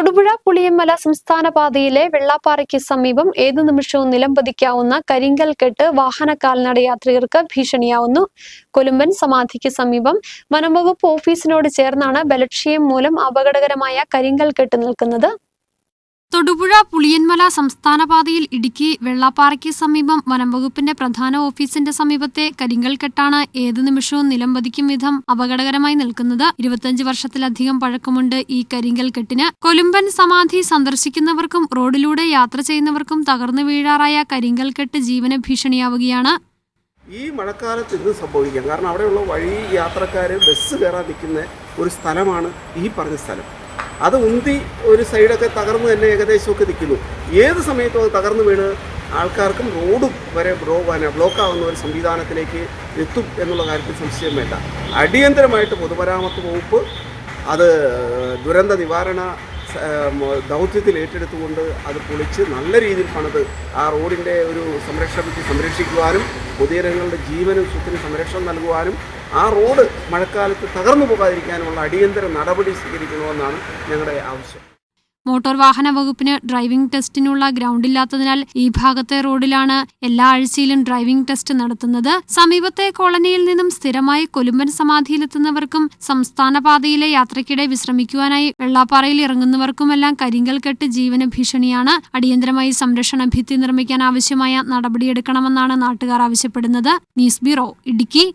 തൊടുപുഴ പുളിയമ്മല സംസ്ഥാന പാതയിലെ വെള്ളാപ്പാറയ്ക്ക് സമീപം ഏതു നിമിഷവും നിലംപതിക്കാവുന്ന കരിങ്കൽ കെട്ട് വാഹന കാൽനട യാത്രികർക്ക് ഭീഷണിയാവുന്നു. കൊലുമ്പൻ സമാധിക്ക് സമീപം വനംവകുപ്പ് ഓഫീസിനോട് ചേർന്നാണ് ബലക്ഷയം മൂലം അപകടകരമായ കരിങ്കൽ കെട്ട് നിൽക്കുന്നത്. തൊടുപുഴ പുളിയന്മല സംസ്ഥാന പാതയിൽ ഇടുക്കി വെള്ളാപ്പാറയ്ക്ക് സമീപം വനംവകുപ്പിന്റെ പ്രധാന ഓഫീസിന്റെ സമീപത്തെ കരിങ്കൽ കെട്ടാണ് ഏത് നിമിഷവും നിലംപതിക്കും വിധം അപകടകരമായി നിൽക്കുന്നത്. ഇരുപത്തിയഞ്ച് വർഷത്തിലധികം പഴക്കമുണ്ട് ഈ കരിങ്കൽ കെട്ടിന് കൊലുമ്പൻ സമാധി സന്ദർശിക്കുന്നവർക്കും റോഡിലൂടെ യാത്ര ചെയ്യുന്നവർക്കും തകർന്നു വീഴാറായ കരിങ്കൽ കെട്ട് ജീവന ഭീഷണിയാവുകയാണ്. ഈ മഴക്കാലത്ത് ഇത് സംഭവിക്കാം? കാരണം അവിടെയുള്ള വഴി യാത്രക്കാർ ബസ് കയറാൻ നിൽക്കുന്ന ഒരു സ്ഥലമാണ് ഈ പറഞ്ഞ സ്ഥലം. അത് ഉന്തി ഒരു സൈഡൊക്കെ തകർന്ന് തന്നെ ഏകദേശമൊക്കെ നിൽക്കുന്നു. ഏത് സമയത്തും അത് തകർന്നു വീണ് ആൾക്കാർക്കും റോഡും വരെ പിന്നെ ബ്ലോക്ക് ഒരു സംവിധാനത്തിലേക്ക് എത്തും എന്നുള്ള കാര്യത്തിൽ സംശയം വേണ്ട. അടിയന്തരമായിട്ട് പൊതുമരാമത്ത് വകുപ്പ് അത് ദുരന്ത നിവാരണ ദൗത്യത്തിൽ ഏറ്റെടുത്തുകൊണ്ട് അത് പൊളിച്ച് നല്ല രീതിയിൽ പണിത് ആ റോഡിന്റെ ഒരു സംരക്ഷണത്തിൽ സംരക്ഷിക്കുവാനും പൊതുജനങ്ങളുടെ ജീവനും സ്വത്തിന് സംരക്ഷണം നൽകുവാനും ആ റോഡ് മഴക്കാലത്ത് തകർന്നു പോകാതിരിക്കാനുള്ള അടിയന്തര നടപടി സ്വീകരിക്കണമെന്നാണ് ഞങ്ങളുടെ ആവശ്യം. മോട്ടോർ വാഹന വകുപ്പിന് ഡ്രൈവിംഗ് ടെസ്റ്റിനുള്ള ഗ്രൗണ്ട് ഇല്ലാത്തതിനാൽ ഈ ഭാഗത്തെ റോഡിലാണ് എല്ലാ ആഴ്ചയിലും ഡ്രൈവിംഗ് ടെസ്റ്റ് നടത്തുന്നത്. സമീപത്തെ കോളനിയിൽ നിന്നും സ്ഥിരമായി കൊലുമ്പൻ സമാധിയിലെത്തുന്നവർക്കും സംസ്ഥാന പാതയിലെ യാത്രയ്ക്കിടെ വിശ്രമിക്കുവാനായി വെള്ളാപ്പാറയിൽ ഇറങ്ങുന്നവർക്കുമെല്ലാം കരിങ്കൽ കെട്ട് ജീവന ഭീഷണിയാണ്. അടിയന്തരമായി സംരക്ഷണ ഭിത്തി നിർമ്മിക്കാൻ ആവശ്യമായ നടപടിയെടുക്കണമെന്നാണ് നാട്ടുകാർ ആവശ്യപ്പെടുന്നത്. News bureau Idukki.